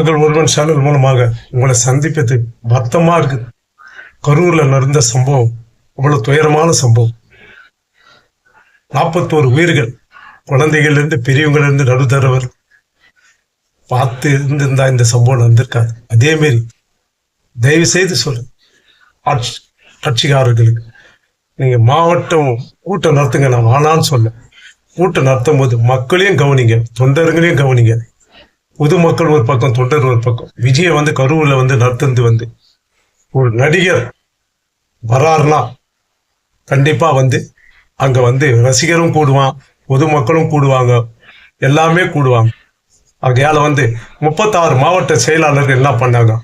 மக்கள் ஒருவன் சேனல் மூலமாக உங்களை சந்திப்பது பத்தமா இருக்குது கரூர்ல நடந்த சம்பவம் அவ்வளவு துயரமான சம்பவம். நாற்பத்தோரு உயிர்கள் குழந்தைகள் இருந்து பெரியவங்க இருந்து நடுத்தரவர் பார்த்து இருந்திருந்தா இந்த சம்பவம் நடந்திருக்காது. அதேமாரி தயவு செய்து சொல்லு ஆட்சி கட்சிக்காரர்களுக்கு நீங்க மாவட்டம் கூட்டம் நடத்துங்க நான் வேணான்னு சொல்ல கூட்டம் நடத்தும் போது மக்களையும் கவனிங்க தொண்டர்களையும் கவனிங்க. பொதுமக்கள் ஒரு பக்கம் தொண்டர் ஒரு பக்கம். விஜயை வந்து கரூர்ல வந்து நடத்துந்து வந்து ஒரு நடிகர் வராருனா கண்டிப்பா வந்து அங்க வந்து ரசிகரும் கூடுவான் பொதுமக்களும் கூடுவாங்க எல்லாமே கூடுவாங்க. ஆகையால வந்து முப்பத்தாறு மாவட்ட செயலாளர்கள் என்ன பண்ணாங்க?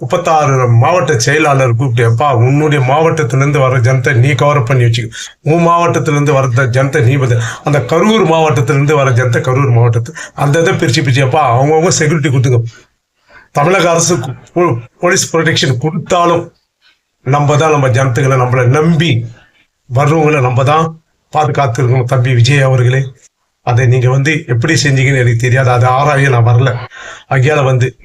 முப்பத்தாறு மாவட்ட செயலாளர் கூப்பிட்டு எப்பா உன்னுடைய மாவட்டத்திலேருந்து வர ஜனத்தை நீ கவர் பண்ணி வச்சுக்க. உன் மாவட்டத்திலேருந்து வர ஜனத்தை நீ வந்து அந்த கரூர் மாவட்டத்திலேருந்து வர ஜனத்தை கரூர் மாவட்டத்து அந்த இதை பிரித்து பிரிச்சு எப்பா அவங்கவுங்க செக்யூரிட்டி கொடுத்துங்க தமிழக அரசு போ- போலீஸ் ப்ரொடெக்ஷன் கொடுத்தாலும் நம்ம தான் நம்ம ஜனத்துகளை நம்மளை நம்பி வர்றவங்களை நம்ம தான் பாதுகாத்து இருக்கணும். தம்பி விஜய் அவர்களே அதை நீங்க வந்து எப்படி செஞ்சீங்கன்னு எனக்கு தெரியாது. அது ஆராய நான் வரல. அங்கேயால வந்து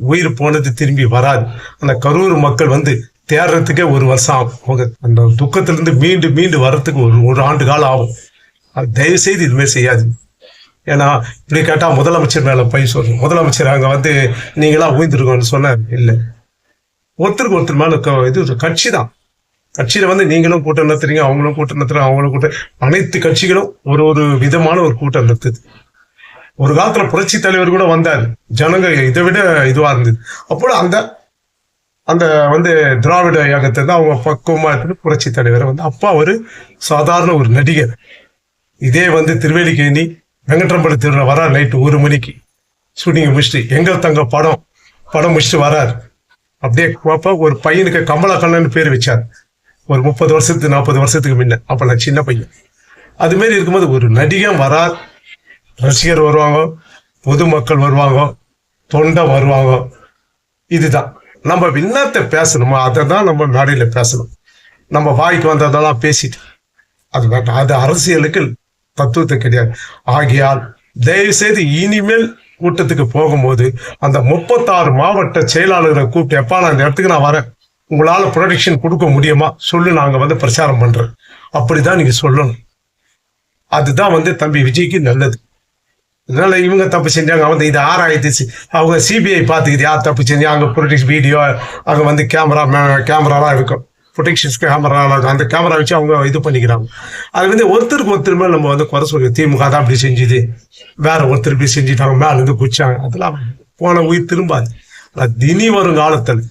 உயிர் போனது திரும்பி வராது. அந்த கரூர் மக்கள் வந்து தேடுறதுக்கே ஒரு வருஷம் ஆகும். அவங்க அந்த துக்கத்திலிருந்து மீண்டு மீண்டு வர்றதுக்கு ஒரு ஒரு ஆண்டு காலம் ஆகும். அது தயவு செய்து இதுமாரி செய்யாது ஏன்னா இப்படி கேட்டால் முதலமைச்சர் மேலே பை சொல்லணும் முதலமைச்சர் அங்கே வந்து நீங்களாம் ஊய்ந்துருக்கோன்னு சொன்னார். இல்லை. ஒருத்தருக்கு ஒருத்தர் மேலே க- இது கட்சி தான் கட்சியில வந்து நீங்களும் கூட்டம் நடத்துறீங்க அவங்களும் கூட்டம் நடத்துறாங்க அவங்களும் கூட்டம் அனைத்து கட்சிகளும் ஒரு ஒரு விதமான ஒரு கூட்டம் நடத்துது. ஒரு காலத்துல புரட்சி தலைவர் கூட வந்தார். ஜனங்க இதை விட இதுவா இருந்தது. அப்போ அந்த அந்த வந்து திராவிட இயக்கத்தை தான் அவங்க பக்குவமா எடுத்துட்டு புரட்சி தலைவரை வந்து அப்பா ஒரு சாதாரண ஒரு நடிகர். இதே வந்து திருவேலிக்கேணி வெங்கட்ரம்பள்ளி திருவிழா வரார் நைட்டு ஒரு மணிக்கு. ஷூட்டிங் முடிச்சுட்டு எங்கள் தங்க படம் படம் முடிச்சுட்டு வரார். அப்படியே அப்ப ஒரு பையனுக்கு கமலக்கண்ணன் பேர் வச்சார். ஒரு முப்பது வருஷத்துக்கு நாற்பது வருஷத்துக்கு முன்ன. அப்போ நான் சின்ன பையன். அதுமாரி இருக்கும்போது ஒரு நடிகன் வரா ரசிகர் வருவாங்க பொதுமக்கள் வருவாங்க தொண்டை வருவாங்க. இதுதான். நம்ம என்னத்தை பேசணுமோ. அதை தான் நம்ம நாடையில பேசணும். நம்ம வாய்க்கு வந்ததெல்லாம் பேசிட்டு. அது வேண்டாம். அது அரசியலுக்கு தத்துவத்தை கிடையாது. ஆகையால் தயவு செய்து இனிமேல் கூட்டத்துக்கு போகும்போது அந்த முப்பத்தாறு மாவட்ட செயலாளர்களை கூப்பிட்டு எப்பா நான் இந்த இடத்துக்கு நான் வரேன். உங்களால ப்ரொடெக்ஷன் கொடுக்க முடியுமா? சொல்லு நாங்க வந்து பிரச்சாரம் பண்றோம் அப்படிதான் நீங்க சொல்லணும். அதுதான் வந்து தம்பி விஜய்க்கு நல்லது. அதனால இவங்க தப்பு செஞ்சாங்க வந்து இது ஆராய்ச்சி அவங்க சிபிஐ பார்த்துக்கிது யார் தப்பு செஞ்சு அங்கே ப்ரொடெக்ஷன் வீடியோ அங்கே வந்து கேமரா கேமராலாம் இருக்கும். ப்ரொடெக்ஷன்ஸ் இருக்கும். அந்த கேமரா வச்சு அவங்க இது பண்ணிக்கிறாங்க. அது வந்து ஒருத்தருக்கு ஒருத்தர் மேலே நம்ம வந்து குறை சொல்லி திமுக தான் அப்படி செஞ்சுது. வேற ஒருத்தர் இப்படி செஞ்சுட்டாங்க மேலேருந்து குச்சாங்க அதெல்லாம் போன உயிர் திரும்பாது. தினி வரும் காலத்தில்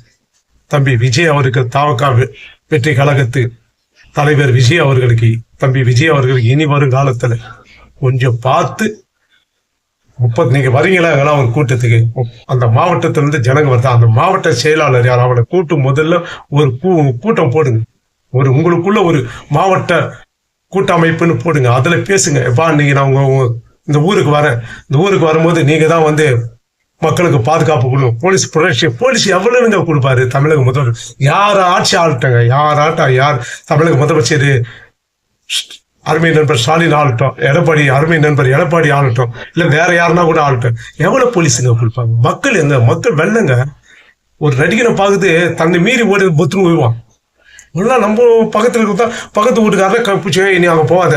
தம்பி விஜய் அவருக்கு தாவக்கா வெ- வெற்றி கழகத்து தலைவர் விஜய் அவர்களுக்கு தம்பி விஜய் அவர்களுக்கு இனி வரும் காலத்துல கொஞ்சம் பார்த்து முப்பத்தி நீங்க வரீங்களா? அவங்க ஒரு கூட்டத்துக்கு. அந்த மாவட்டத்துல இருந்து ஜனங்க வருதா? அந்த மாவட்ட செயலாளர் யார்? அவனை கூட்டும் முதல்ல ஒரு கூ- கூட்டம் போடுங்க. ஒரு உங்களுக்குள்ள ஒரு மாவட்ட கூட்டமைப்புன்னு போடுங்க. அதுல பேசுங்க. எப்பா நீங்க நான் உங்க- இந்த ஊருக்கு வரேன். இந்த ஊருக்கு வரும்போது நீங்க தான் வந்து மக்களுக்கு பாதுகாப்பு கொடுக்கும் போலீஸ் புரட்சி போலீஸ் எவ்வளவுங்க கொடுப்பாரு தமிழக முதல்வர்? யார் ஆட்சி ஆளட்டங்க? யார் ஆட்டா? யார் தமிழக முதலமைச்சர் அருமை நண்பர் ஸ்டாலின் ஆளட்டும். எடப்பாடி அருமை நண்பர் எடப்பாடி ஆளட்டும். இல்லை வேற யாருன்னா கூட ஆளட்டும். எவ்வளவு போலீஸுங்க கொடுப்பாங்க? மக்கள் எங்க? மக்கள் வெள்ளங்க. ஒரு நடிகனை பார்க்குது தன்னை மீறி ஓடி பொத்துன்னு விழுவான் ஒன்னா நம்ம பக்கத்துல இருக்கா பக்கத்து வீட்டுக்காரர் கப்பிச்சு நீ அங்கே போகாத.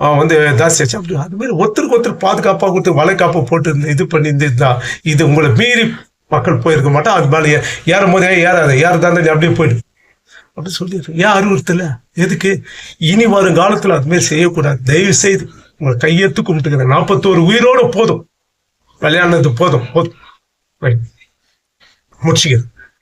வந்து ஜாஸ்தி அப்படி அது மாதிரி ஒருத்தருக்கு ஒருத்தர் பாதுகாப்பாக கொடுத்து வளைக்காப்பா போட்டு இருந்து இது பண்ணி இது உங்களை மீறி மக்கள் போயிருக்க மாட்டோம் அது மேலே ஏறும் போதே ஏறாது ஏறதா இருந்தா நீ அப்படியே போயிடு. அப்படி சொல்லிடுறேன் ஏன் அறிவுறுத்தல? எதுக்கு? இனி வரும் காலத்தில் அதுமாரி செய்யக்கூடாது. தயவு செய்து உங்களை கையெழுத்து கும்பிட்டுக்கிறேன் நாற்பத்தோரு உயிரோட போதும். கல்யாணத்து போதும். போதும். ரைட் முடிச்சுக்கிறேன்